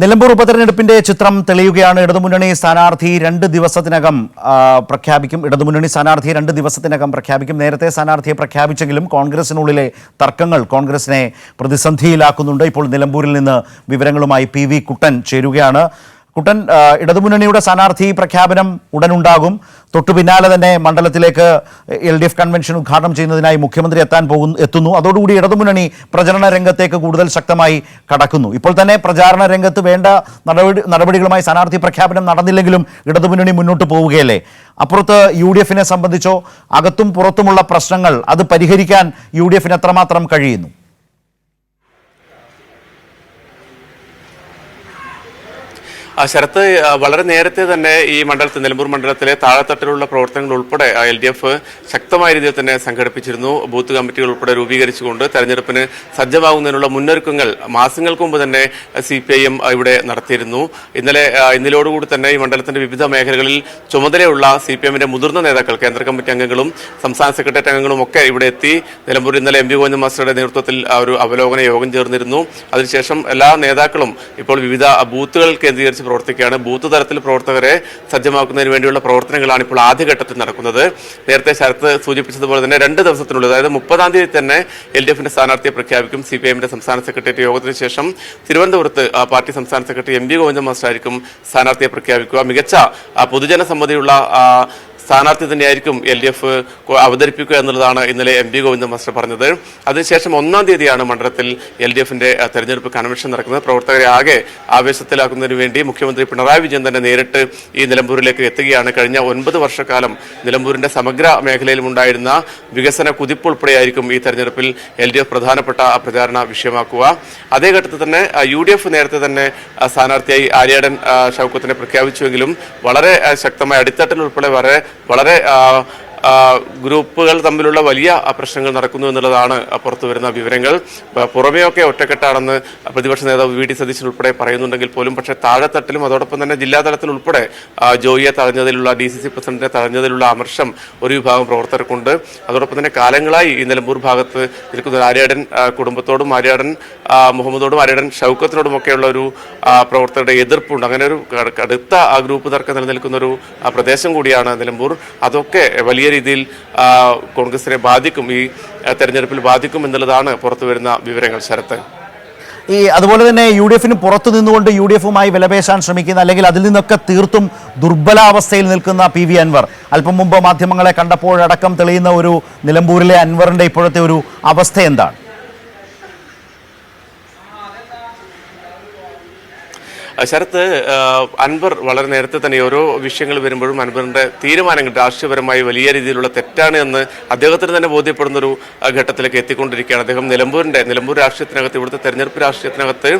നിലമ്പൂർ ഉപതെരഞ്ഞെടുപ്പിന്റെ ചിത്രം തെളിയുകയാണ്. ഇടതുമുന്നണി സ്ഥാനാർത്ഥി രണ്ട് ദിവസത്തിനകം പ്രഖ്യാപിക്കും. ഇടതുമുന്നണി സ്ഥാനാർത്ഥി രണ്ട് ദിവസത്തിനകം പ്രഖ്യാപിക്കും. നേരത്തെ സ്ഥാനാർത്ഥിയെ പ്രഖ്യാപിച്ചെങ്കിലും കോൺഗ്രസിനുള്ളിലെ തർക്കങ്ങൾ കോൺഗ്രസിനെ പ്രതിസന്ധിയിലാക്കുന്നുണ്ട്. ഇപ്പോൾ നിലമ്പൂരിൽ നിന്ന് വിവരങ്ങളുമായി പി കുട്ടൻ ചേരുകയാണ്. കുട്ടൻ ഇടതുമുന്നണിയുടെ സ്ഥാനാർത്ഥി പ്രഖ്യാപനം ഉടനുണ്ടാകും. തൊട്ടു പിന്നാലെ തന്നെ മണ്ഡലത്തിലേക്ക് എൽ ഡി എഫ് കൺവെൻഷൻ ഉദ്ഘാടനം ചെയ്യുന്നതിനായി മുഖ്യമന്ത്രി എത്താൻ പോകുന്നു എത്തുന്നു. അതോടുകൂടി ഇടതുമുന്നണി പ്രചരണ രംഗത്തേക്ക് കൂടുതൽ ശക്തമായി കടക്കുന്നു. ഇപ്പോൾ തന്നെ പ്രചാരണ രംഗത്ത് വേണ്ട നടപടി നടപടികളുമായി സ്ഥാനാർത്ഥി പ്രഖ്യാപനം നടന്നില്ലെങ്കിലും ഇടതുമുന്നണി മുന്നോട്ട് പോവുകയല്ലേ? അപ്പുറത്ത് യു ഡി എഫിനെ സംബന്ധിച്ചോ അകത്തും പുറത്തുമുള്ള പ്രശ്നങ്ങൾ അത് പരിഹരിക്കാൻ യു ഡി എഫിന് എത്രമാത്രം കഴിയുന്നു? ശരത്ത് വളരെ നേരത്തെ തന്നെ ഈ മണ്ഡലത്തിൽ നിലമ്പൂർ മണ്ഡലത്തിലെ താഴെത്തട്ടിലുള്ള പ്രവർത്തനങ്ങൾ ഉൾപ്പെടെ എൽ ഡി എഫ് ശക്തമായ രീതിയിൽ തന്നെ സംഘടിപ്പിച്ചിരുന്നു. ബൂത്ത് കമ്മിറ്റികൾ ഉൾപ്പെടെ രൂപീകരിച്ചുകൊണ്ട് തെരഞ്ഞെടുപ്പിന് സജ്ജമാകുന്നതിനുള്ള മുന്നൊരുക്കങ്ങൾ മാസങ്ങൾക്ക് മുമ്പ് തന്നെ സി പി ഐ എം ഇവിടെ നടത്തിയിരുന്നു. ഇന്നലെ ഇന്നലോടുകൂടി തന്നെ ഈ മണ്ഡലത്തിന്റെ വിവിധ മേഖലകളിൽ ചുമതലയുള്ള സി പി എമ്മിന്റെ മുതിർന്ന നേതാക്കൾ കേന്ദ്ര കമ്മിറ്റി അംഗങ്ങളും സംസ്ഥാന സെക്രട്ടേറിയറ്റ് അംഗങ്ങളും ഒക്കെ ഇവിടെ എത്തി. നിലമ്പൂർ ഇന്നലെ എം പി ഗോവിന്ദ മാസ്റ്ററുടെ നേതൃത്വത്തിൽ ഒരു അവലോകന യോഗം ചേർന്നിരുന്നു. അതിനുശേഷം എല്ലാ നേതാക്കളും ഇപ്പോൾ വിവിധ ബൂത്തുകൾ കേന്ദ്രീകരിച്ച് പ്രവർത്തിക്കുകയാണ്. ബൂത്ത് തലത്തിൽ പ്രവർത്തകരെ സജ്ജമാക്കുന്നതിന് വേണ്ടിയുള്ള പ്രവർത്തനങ്ങളാണ് ഇപ്പോൾ ആദ്യഘട്ടത്തിൽ നടക്കുന്നത്. നേരത്തെ ശരത്ത് സൂചിപ്പിച്ചതുപോലെ തന്നെ രണ്ട് ദിവസത്തിനുള്ളിൽ അതായത് മുപ്പതാം തീയതി തന്നെ എൽ ഡി എഫിന്റെ സ്ഥാനാർത്ഥിയെ പ്രഖ്യാപിക്കും. സി പി എമ്മിന്റെ സംസ്ഥാന സെക്രട്ടേറിയറ്റ് യോഗത്തിന് ശേഷം തിരുവനന്തപുരത്ത് പാർട്ടി സംസ്ഥാന secretary M V Govinda master ആയിരിക്കും സ്ഥാനാർത്ഥിയെ പ്രഖ്യാപിക്കുക. മികച്ച പൊതുജനസമ്മതിയുള്ള സ്ഥാനാർത്ഥി തന്നെയായിരിക്കും എൽ ഡി എഫ് അവതരിപ്പിക്കുക എന്നുള്ളതാണ് ഇന്നലെ എം പി ഗോവിന്ദ മാസ്റ്റർ പറഞ്ഞത്. അതിനുശേഷം ഒന്നാം തീയതിയാണ് മണ്ഡലത്തിൽ എൽ ഡി എഫിന്റെ തെരഞ്ഞെടുപ്പ് കൺവെൻഷൻ നടക്കുന്നത്. പ്രവർത്തകരെ ആകെ ആവേശത്തിലാക്കുന്നതിന് വേണ്ടി മുഖ്യമന്ത്രി പിണറായി വിജയൻ തന്നെ നേരിട്ട് ഈ നിലമ്പൂരിലേക്ക് എത്തുകയാണ്. കഴിഞ്ഞ ഒൻപത് വർഷക്കാലം നിലമ്പൂരിന്റെ സമഗ്ര മേഖലയിലും ഉണ്ടായിരുന്ന വികസന കുതിപ്പ് ഉൾപ്പെടെയായിരിക്കും ഈ തെരഞ്ഞെടുപ്പിൽ എൽ ഡി എഫ് പ്രധാനപ്പെട്ട പ്രചാരണ വിഷയമാക്കുക. അതേ ഘട്ടത്തിൽ തന്നെ യു ഡി എഫ് നേരത്തെ തന്നെ സ്ഥാനാർത്ഥിയായി ആര്യാടൻ ഷൗക്കത്തിനെ പ്രഖ്യാപിച്ചുവെങ്കിലും വളരെ ശക്തമായ അടിത്തട്ടിൽ ഉൾപ്പെടെ വളരെ വളരെ ഗ്രൂപ്പുകൾ തമ്മിലുള്ള വലിയ പ്രശ്നങ്ങൾ നടക്കുന്നു എന്നുള്ളതാണ് പുറത്തു വരുന്ന വിവരങ്ങൾ. പുറമെയൊക്കെ ഒറ്റക്കെട്ടാണെന്ന് പ്രതിപക്ഷ നേതാവ് വി ഡി സതീശൻ ഉൾപ്പെടെ പറയുന്നുണ്ടെങ്കിൽ പോലും പക്ഷേ താഴെത്തട്ടിലും അതോടൊപ്പം തന്നെ ജില്ലാ തലത്തിൽ ഉൾപ്പെടെ ജോയിയെ തഴഞ്ഞതിലുള്ള ഡി സി സി പ്രസിഡന്റിനെ തഴഞ്ഞതിലുള്ള അമർഷം ഒരു വിഭാഗം പ്രവർത്തകർക്കുണ്ട്. അതോടൊപ്പം തന്നെ കാലങ്ങളായി ഈ നിലമ്പൂർ ഭാഗത്ത് നിൽക്കുന്ന ആര്യാടൻ കുടുംബത്തോടും ആര്യാടൻ മുഹമ്മദോടും ആര്യാടൻ ഷൗക്കത്തിനോടുമൊക്കെയുള്ള ഒരു പ്രവർത്തകരുടെ എതിർപ്പുണ്ട്. അങ്ങനെ ഒരു കടുത്ത ആ ഗ്രൂപ്പ് തർക്കം നിലനിൽക്കുന്ന ഒരു പ്രദേശം കൂടിയാണ് നിലമ്പൂർ. അതൊക്കെ വലിയ രീതിയിൽ കോൺഗ്രസിനെ ബാധിക്കും ഈ തെരഞ്ഞെടുപ്പിൽ ബാധിക്കും എന്നുള്ളതാണ് പുറത്തു വരുന്ന വിവരങ്ങൾ ശരത്ത്. ഈ അതുപോലെ തന്നെ യു ഡി എഫിന് പുറത്തു നിന്നുകൊണ്ട് യു ഡി എഫുമായി വിലപേശാൻ ശ്രമിക്കുന്ന അല്ലെങ്കിൽ അതിൽ നിന്നൊക്കെ തീർത്തും ദുർബലാവസ്ഥയിൽ നിൽക്കുന്ന പി വി അൻവർ. അല്പം മുമ്പ് മാധ്യമങ്ങളെ കണ്ടപ്പോഴടക്കം തെളിയുന്ന ഒരു നിലമ്പൂരിലെ അൻവറിന്റെ ഇപ്പോഴത്തെ ഒരു അവസ്ഥ എന്താണ്? ശരത്ത് അൻവർ വളരെ നേരത്തെ തന്നെ ഓരോ വിഷയങ്ങൾ വരുമ്പോഴും അൻവറിന്റെ തീരുമാനങ്ങൾ രാഷ്ട്രീയപരമായി വലിയ രീതിയിലുള്ള തെറ്റാണ് എന്ന് അദ്ദേഹത്തിന് തന്നെ ബോധ്യപ്പെടുന്ന ഒരു ഘട്ടത്തിലേക്ക് എത്തിക്കൊണ്ടിരിക്കുകയാണ്. അദ്ദേഹം നിലമ്പൂരിന്റെ നിലമ്പൂർ രാഷ്ട്രീയത്തിനകത്ത് ഇവിടുത്തെ തെരഞ്ഞെടുപ്പ് രാഷ്ട്രീയത്തിനകത്ത്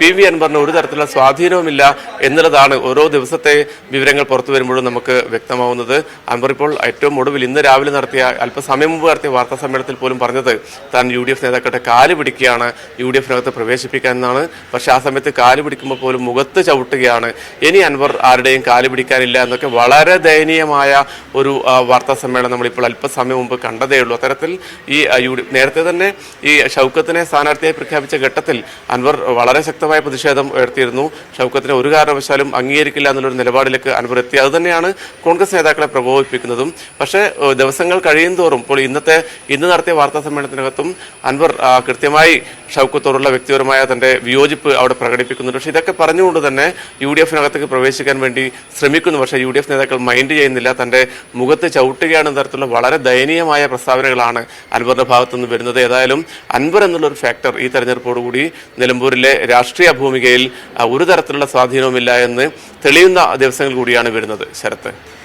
പി വി അൻവറിന് ഒരു തരത്തിലുള്ള സ്വാധീനവുമില്ല എന്നുള്ളതാണ് ഓരോ ദിവസത്തെ വിവരങ്ങൾ പുറത്തു വരുമ്പോഴും നമുക്ക് വ്യക്തമാവുന്നത്. അൻവർ ഇപ്പോൾ ഏറ്റവും ഒടുവിൽ ഇന്ന് രാവിലെ നടത്തിയ അല്പസമയം മുമ്പ് നടത്തിയ വാർത്താ സമ്മേളനത്തിൽ പോലും പറഞ്ഞത് താൻ യു ഡി എഫ് നേതാക്കളുടെ കാൽ പിടിക്കുകയാണ് യു ഡി എഫിനകത്ത് പ്രവേശിപ്പിക്കാൻ എന്നാണ്. പക്ഷേ ആ സമയത്ത് കാൽ പിടിക്കുമ്പോൾ പോലും മുഖത്ത് ചവിട്ടുകയാണ്. ഇനി അൻവർ ആരുടെയും കാൽ പിടിക്കാനില്ല എന്നൊക്കെ വളരെ ദയനീയമായ ഒരു വാർത്താ സമ്മേളനം നമ്മളിപ്പോൾ അല്പസമയം മുമ്പ് കണ്ടതേ ഉള്ളൂ. അത്തരത്തിൽ ഈ യു നേരത്തെ തന്നെ ഈ ഷൗക്കത്തിനെ സ്ഥാനാർത്ഥിയായി പ്രഖ്യാപിച്ച ഘട്ടത്തിൽ അൻവർ വളരെ ശക്തമായ പ്രതിഷേധം ഉയർത്തിയിരുന്നു. ഷൗക്കത്തിനെ ഒരു കാരണവശാലും അംഗീകരിക്കില്ല എന്നുള്ളൊരു നിലപാടിലേക്ക് അൻവർ എത്തി. അതുതന്നെയാണ് കോൺഗ്രസ് നേതാക്കളെ പ്രകോപിപ്പിക്കുന്നതും. പക്ഷേ ദിവസങ്ങൾ കഴിയും തോറും ഇപ്പോൾ ഇന്നത്തെ ഇന്ന് നടത്തിയ വാർത്താ സമ്മേളനത്തിനകത്തും അൻവർ കൃത്യമായി ഷൗക്കത്തോടുള്ള വ്യക്തിപരമായ തന്റെ വിയോജിപ്പ് അവിടെ പ്രകടിപ്പിക്കുന്നുണ്ട്. പക്ഷേ ഇതൊക്കെ പറഞ്ഞുകൊണ്ട് തന്നെ യു ഡി എഫിനകത്തേക്ക് പ്രവേശിക്കാൻ വേണ്ടി ശ്രമിക്കുന്നു. പക്ഷേ യു ഡി എഫ് നേതാക്കൾ മൈൻഡ് ചെയ്യുന്നില്ല. തന്റെ മുഖത്ത് ചവിട്ടുകയാണ് തരത്തിലുള്ള വളരെ ദയനീയമായ പ്രസ്താവനകളാണ് അൻവറിന്റെ ഭാഗത്തു നിന്ന് വരുന്നത്. ഏതായാലും അൻവർ എന്നുള്ള ഒരു ഫാക്ടർ ഈ തെരഞ്ഞെടുപ്പോടുകൂടി നിലമ്പൂരിലെ രാഷ്ട്രീയ ഭൂമികയിൽ ഒരു തരത്തിലുള്ള സ്വാധീനവുമില്ല എന്ന് തെളിയുന്ന ദിവസങ്ങൾ കൂടിയാണ് വരുന്നത്. ശരത്ത്.